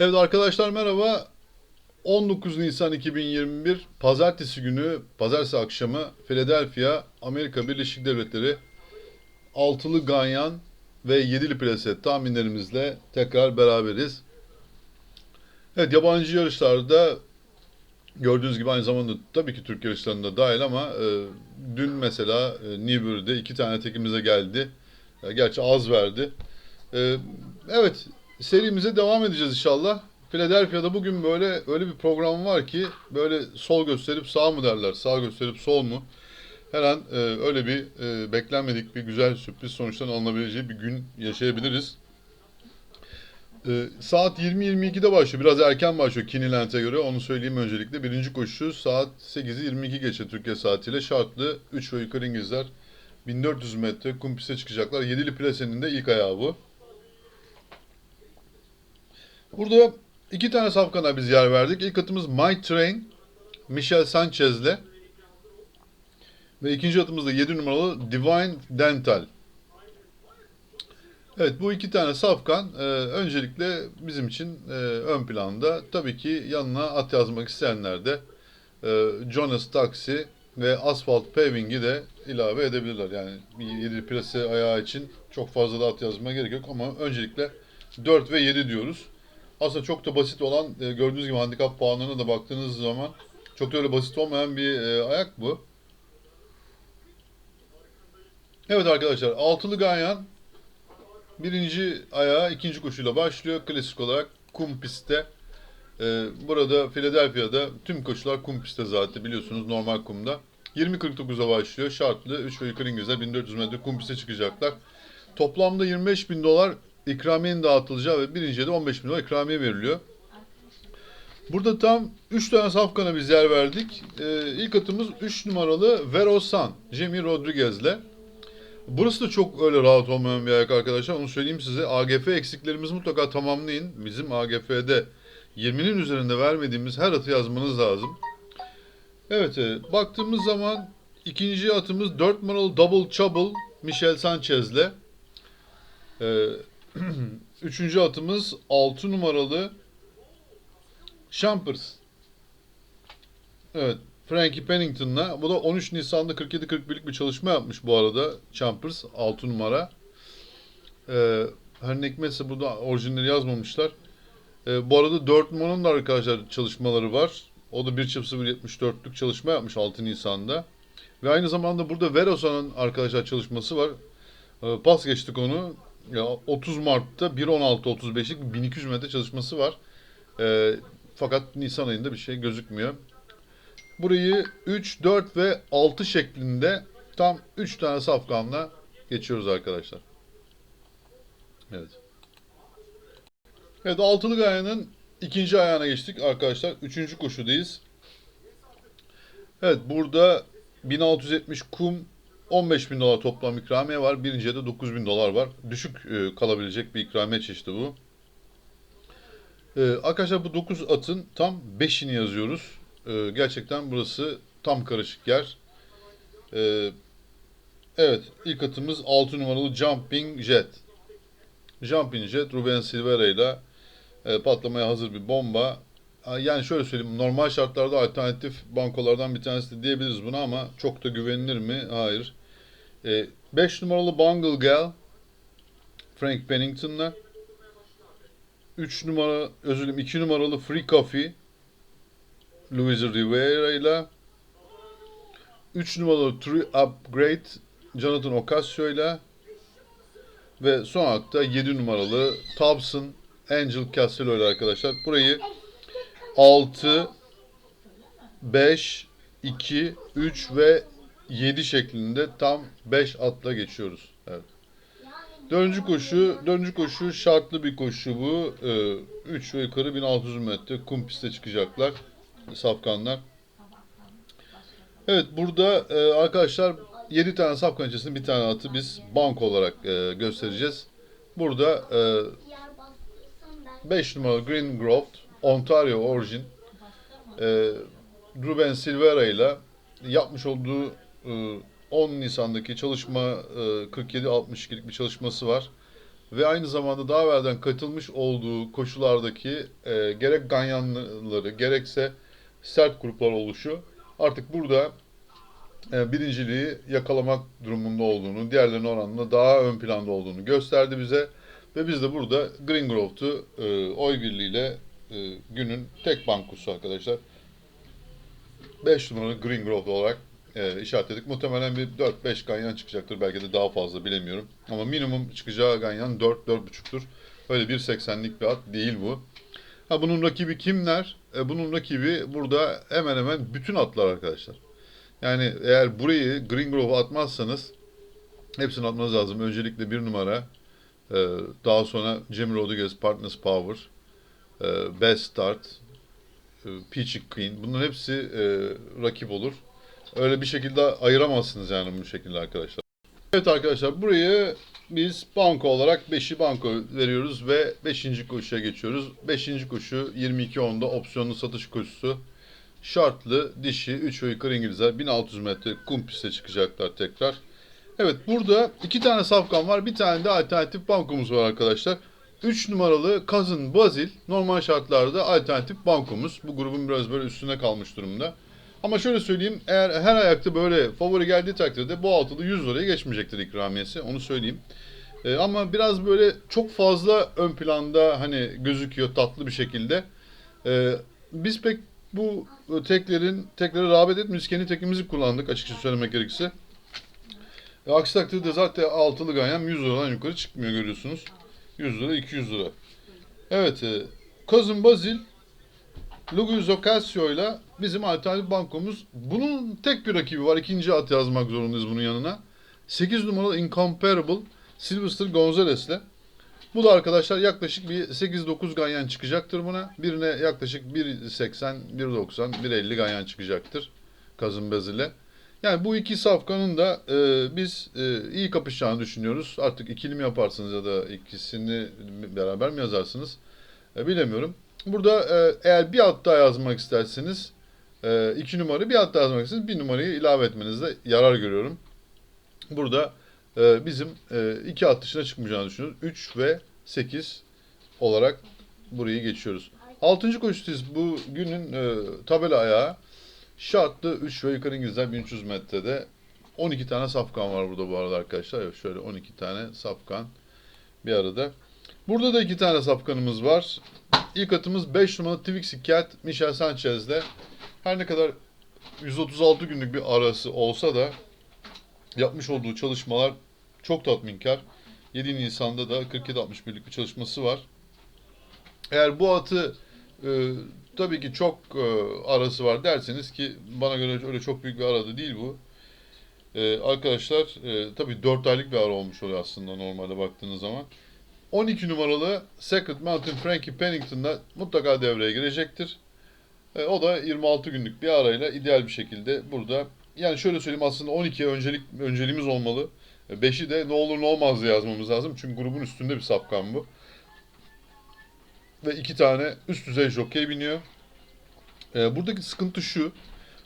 Evet arkadaşlar merhaba. 19 Nisan 2021 Pazartesi günü, Pazartesi akşamı Philadelphia, Amerika Birleşik Devletleri altılı ganyan ve yedili plase tahminlerimizle tekrar beraberiz. Evet yabancı yarışlarda gördüğünüz gibi aynı zamanda tabii ki Türk yarışlarında dahil ama e, dün mesela e, Newbury'de iki tane tekimize geldi. E, gerçi az verdi. E, evet serimize devam edeceğiz inşallah. Philadelphia'da bugün böyle öyle bir program var ki böyle sol gösterip sağ mı derler, sağ gösterip sol mu? Her an e, öyle bir e, beklenmedik bir güzel sürpriz sonuçtan alınabileceği bir gün yaşayabiliriz. E, saat 20.22'de başlıyor. Biraz erken başlıyor Kinilent'e göre. Onu söyleyeyim öncelikle. Birinci koşu saat 8'i 22 geçe Türkiye saatiyle. Şartlı 3 ve yukarı İngilizler 1400 metre kum piste çıkacaklar. Yedili plasenin ilk ayağı bu. Burada iki tane safkana biz yer verdik. İlk atımız My Train, Michel Sanchez'le. Ve ikinci atımız da 7 numaralı Divine Dental. Evet bu iki tane safkan e, öncelikle bizim için e, ön planda. Tabii ki yanına at yazmak isteyenler de e, Jonas Taxi ve Asphalt Paving'i de ilave edebilirler. Yani bir 7 plase ayağı için çok fazla da at yazmaya gerek yok ama öncelikle 4 ve 7 diyoruz. Aslında çok da basit olan e, gördüğünüz gibi handikap puanlarına da baktığınız zaman çok da öyle basit olmayan bir e, ayak bu. Evet arkadaşlar altılı ganyan birinci ayağı ikinci koşuyla başlıyor. Klasik olarak kum pistte. E, burada Philadelphia'da tüm koşular kum pistte zaten biliyorsunuz normal kumda. 20.49'a başlıyor. Şartlı 3 ve yukarı İngilizler 1400 metre kum piste çıkacaklar. Toplamda 25 bin dolar ikramiyenin dağıtılacağı ve birinciye de 15 bin dolar ikramiye veriliyor. Burada tam 3 tane safkana biz yer verdik. Ee, ilk atımız 3 numaralı Verosan, Jamie Rodriguez'le. Burası da çok öyle rahat olmayan bir ayak arkadaşlar. Onu söyleyeyim size. AGF eksiklerimizi mutlaka tamamlayın. Bizim AGF'de 20'nin üzerinde vermediğimiz her atı yazmanız lazım. Evet, e, baktığımız zaman ikinci atımız 4 numaralı Double Trouble Michel Sanchez'le. Ee, Üçüncü atımız 6 numaralı Champers. Evet. Frankie Pennington'la. Bu da 13 Nisan'da 47-41'lik bir çalışma yapmış bu arada. Champers 6 numara. Ee, her ne hikmetse burada orijinali yazmamışlar. Ee, bu arada 4 numaranın da arkadaşlar çalışmaları var. O da 1.074'lük çalışma yapmış 6 Nisan'da. Ve aynı zamanda burada Verosa'nın arkadaşlar çalışması var. Ee, pas geçtik onu. Ya 30 Mart'ta 1.16.35'lik 1200 metre çalışması var. Ee, fakat Nisan ayında bir şey gözükmüyor. Burayı 3, 4 ve 6 şeklinde tam 3 tane safkanla geçiyoruz arkadaşlar. Evet. Evet altılı gayanın ikinci ayağına geçtik arkadaşlar. Üçüncü koşudayız. Evet burada 1670 kum 15 bin dolar toplam ikramiye var. Birinciye de 9 bin dolar var. Düşük e, kalabilecek bir ikramiye çeşidi bu. E, arkadaşlar bu 9 atın tam 5'ini yazıyoruz. E, gerçekten burası tam karışık yer. E, evet ilk atımız 6 numaralı Jumping Jet. Jumping Jet Ruben Silvera ile e, patlamaya hazır bir bomba. Yani şöyle söyleyeyim, normal şartlarda alternatif bankolardan bir tanesi de diyebiliriz buna ama çok da güvenilir mi? Hayır. 5 numaralı Bungle Gal Frank Pennington'la. 3 numara, özür dilerim 2 numaralı Free Coffee Luis Rivera ile. 3 numaralı True Upgrade Jonathan Ocasio ile. Ve son hakta 7 numaralı Thompson Angel Castello ile arkadaşlar. Burayı 6 5 2 3 ve 7 şeklinde tam 5 atla geçiyoruz. Evet. Dördüncü koşu, dördüncü koşu şartlı bir koşu bu. 3 ve yukarı 1600 metre kum piste çıkacaklar safkanlar. Evet burada e, arkadaşlar 7 tane safkan içerisinde bir tane atı biz bank olarak e, göstereceğiz. Burada e, 5 numaralı Green Grove Ontario Origin e, Ruben Silvera ile yapmış olduğu 10 Nisan'daki çalışma 47-62'lik bir çalışması var. ve aynı zamanda daha evvelden katılmış olduğu koşulardaki e, gerek ganyanları gerekse sert gruplar oluşu artık burada e, birinciliği yakalamak durumunda olduğunu, diğerlerine oranla daha ön planda olduğunu gösterdi bize. Ve biz de burada Green Grove'tu e, oy birliğiyle e, günün tek bankosu arkadaşlar. 5 numaralı Green Grove olarak e, işaretledik. Muhtemelen bir 4-5 ganyan çıkacaktır. Belki de daha fazla bilemiyorum. Ama minimum çıkacağı ganyan 4-4.5'tur. Öyle 1.80'lik bir at değil bu. Ha bunun rakibi kimler? E, bunun rakibi burada hemen hemen bütün atlar arkadaşlar. Yani eğer burayı Green Grove'a atmazsanız hepsini atmanız lazım. Öncelikle bir numara, e, daha sonra Jimmy Rodriguez, Partners Power, e, Best Start, e, Peachy Queen. Bunların hepsi e, rakip olur. Öyle bir şekilde ayıramazsınız yani bu şekilde arkadaşlar. Evet arkadaşlar burayı biz banko olarak 5'i banko veriyoruz ve 5. koşuya geçiyoruz. 5. koşu 22.10'da opsiyonlu satış koşusu. Şartlı, dişi, 3 ve yukarı İngilizler 1600 metre kum piste çıkacaklar tekrar. Evet burada iki tane safkan var. Bir tane de alternatif bankomuz var arkadaşlar. 3 numaralı Cousin Bazil normal şartlarda alternatif bankomuz. Bu grubun biraz böyle üstüne kalmış durumda. Ama şöyle söyleyeyim eğer her ayakta böyle favori geldiği takdirde bu altılı 100 liraya geçmeyecektir ikramiyesi onu söyleyeyim. Ee, ama biraz böyle çok fazla ön planda hani gözüküyor tatlı bir şekilde. Ee, biz pek bu teklerin teklere rağbet etmiyoruz. Kendi tekimizi kullandık açıkça söylemek gerekirse. E, aksi takdirde zaten altılı ganyan 100 liradan yukarı çıkmıyor görüyorsunuz. 100 lira 200 lira. Evet. E, Cousin Bazil Luguis Ocasio ile bizim alternatif bankomuz. Bunun tek bir rakibi var. İkinci at yazmak zorundayız bunun yanına. 8 numaralı Incomparable Sylvester Gonzalez'le. Bu da arkadaşlar yaklaşık bir 8-9 ganyan çıkacaktır buna. Birine yaklaşık 1.80, 1.90, 1.50 ganyan çıkacaktır. Kazım Bezil'e. Yani bu iki safkanın da e, biz e, iyi kapışacağını düşünüyoruz. Artık ikili mi yaparsınız ya da ikisini beraber mi yazarsınız? E, bilemiyorum. Burada e, eğer bir at daha yazmak isterseniz e, iki numara bir daha yazmak isterseniz bir numarayı ilave etmenizde yarar görüyorum. Burada e, bizim e, iki at dışına çıkmayacağını düşünüyoruz. 3 ve 8 olarak burayı geçiyoruz. Altıncı koşudayız. Bu günün e, tabela ayağı şartlı 3 ve yukarı İngilizler 1300 metrede. 12 tane safkan var burada bu arada arkadaşlar. Evet, şöyle 12 tane safkan bir arada. Burada da iki tane safkanımız var. İlk atımız 5 numaralı Twixie Cat Michel Sanchez'de. Her ne kadar 136 günlük bir arası olsa da yapmış olduğu çalışmalar çok tatminkar. 7 Nisan'da da 47-61'lik bir çalışması var. Eğer bu atı e, tabii ki çok e, arası var derseniz ki bana göre öyle çok büyük bir arada değil bu. E, arkadaşlar e, tabii 4 aylık bir ara olmuş oluyor aslında normalde baktığınız zaman. 12 numaralı Secret Mountain Frankie Pennington'da mutlaka devreye girecektir. E, o da 26 günlük bir arayla ideal bir şekilde burada. Yani şöyle söyleyeyim aslında 12'ye öncelik önceliğimiz olmalı. 5'i de ne olur ne olmaz yazmamız lazım. Çünkü grubun üstünde bir sapkan bu. Ve iki tane üst düzey jockey biniyor. E, buradaki sıkıntı şu.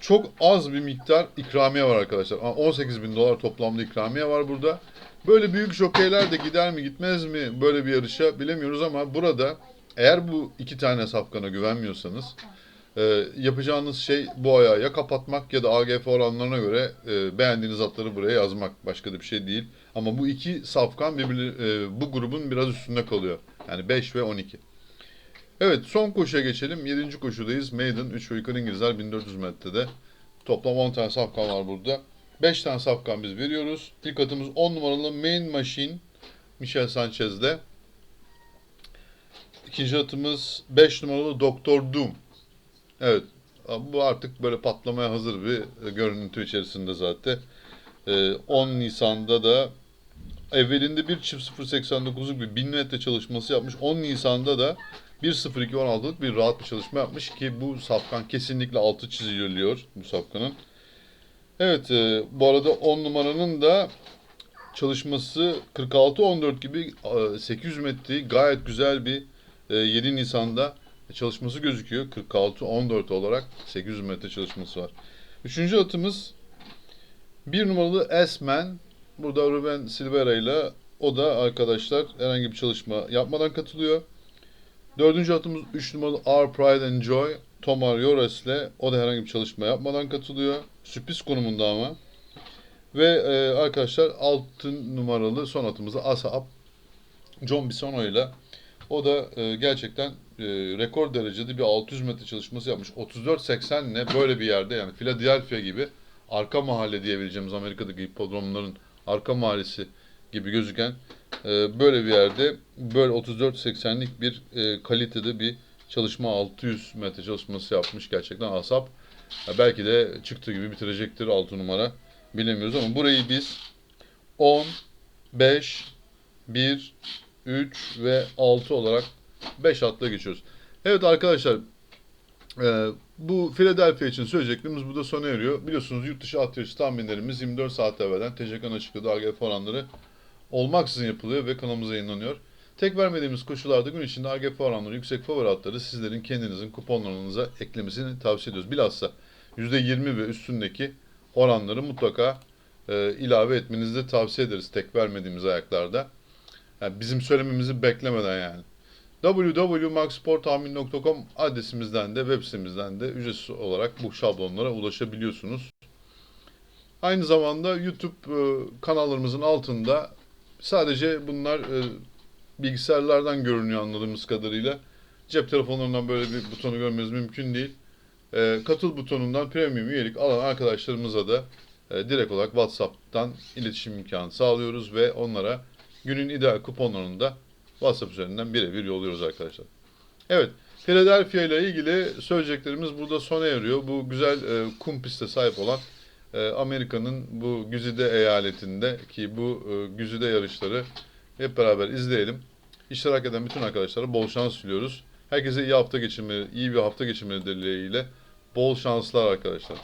Çok az bir miktar ikramiye var arkadaşlar. 18 bin dolar toplamda ikramiye var burada. Böyle büyük jokeyler de gider mi gitmez mi böyle bir yarışa bilemiyoruz ama burada eğer bu iki tane safkana güvenmiyorsanız e, yapacağınız şey bu ayağı ya kapatmak ya da AGF oranlarına göre e, beğendiğiniz atları buraya yazmak. Başka da bir şey değil. Ama bu iki safkan birbiri, e, bu grubun biraz üstünde kalıyor. Yani 5 ve 12. Evet son koşuya geçelim. 7. koşudayız. Maiden 3 ve yukarı İngilizler 1400 metrede. Toplam 10 tane safkan var burada. 5 tane safkan biz veriyoruz. İlk atımız 10 numaralı Main Machine Michel Sanchez'de. İkinci atımız 5 numaralı Doktor Doom. Evet. Bu artık böyle patlamaya hazır bir görüntü içerisinde zaten. 10 Nisan'da da evvelinde bir çift 0.89'luk bir 1000 metre çalışması yapmış. 10 Nisan'da da 1.02.16'lık bir rahat bir çalışma yapmış ki bu safkan kesinlikle altı çiziliyor bu safkanın. Evet e, bu arada 10 numaranın da çalışması 46-14 gibi e, 800 metreyi gayet güzel bir e, 7 Nisan'da çalışması gözüküyor. 46-14 olarak 800 metre çalışması var. Üçüncü atımız bir numaralı S-Man. Burada Ruben Silveira ile O da arkadaşlar herhangi bir çalışma yapmadan katılıyor. Dördüncü atımız 3 numaralı Our Pride and Joy. Tomar Yores'le o da herhangi bir çalışma yapmadan katılıyor. Sürpriz konumunda ama. Ve e, arkadaşlar 6 numaralı son atımız da Asap. John Bisono ile o da e, gerçekten e, rekor derecede bir 600 metre çalışması yapmış. 34.80 ne böyle bir yerde yani Philadelphia gibi arka mahalle diyebileceğimiz Amerika'daki hipodromların arka mahallesi gibi gözüken e, böyle bir yerde böyle 34.80'lik bir e, kalitede bir çalışma 600 metre çalışması yapmış gerçekten Asap. Ya belki de çıktığı gibi bitirecektir 6 numara bilemiyoruz ama burayı biz 10, 5, 1, 3 ve 6 olarak 5 atla geçiyoruz. Evet arkadaşlar e, bu Philadelphia için söyleyeceklerimiz burada sona eriyor. Biliyorsunuz yurt dışı at yarışı tahminlerimiz 24 saat evvelden TCK'nın açıkladığı AGF oranları olmaksızın yapılıyor ve kanalımıza yayınlanıyor. Tek vermediğimiz koşullarda gün içinde AGF oranları yüksek favori atları sizlerin kendinizin kuponlarınıza eklemesini tavsiye ediyoruz. Bilhassa %20 ve üstündeki oranları mutlaka e, ilave etmenizi de tavsiye ederiz tek vermediğimiz ayaklarda. Yani bizim söylememizi beklemeden yani. www.maxsporttahmin.com adresimizden de web sitemizden de ücretsiz olarak bu şablonlara ulaşabiliyorsunuz. Aynı zamanda YouTube e, kanallarımızın altında sadece bunlar e, bilgisayarlardan görünüyor anladığımız kadarıyla. Cep telefonlarından böyle bir butonu görmeniz mümkün değil. E, katıl butonundan premium üyelik alan arkadaşlarımıza da direkt olarak WhatsApp'tan iletişim imkanı sağlıyoruz ve onlara günün ideal kuponlarını da WhatsApp üzerinden birebir yolluyoruz arkadaşlar. Evet, Philadelphia ile ilgili söyleyeceklerimiz burada sona eriyor. Bu güzel e, kum piste sahip olan e, Amerika'nın bu güzide eyaletinde ki bu e, güzide yarışları hep beraber izleyelim. İştirak eden bütün arkadaşlara bol şans diliyoruz. Herkese iyi hafta geçirmeleri, iyi bir hafta geçirmeleri dileğiyle bol şanslar arkadaşlar.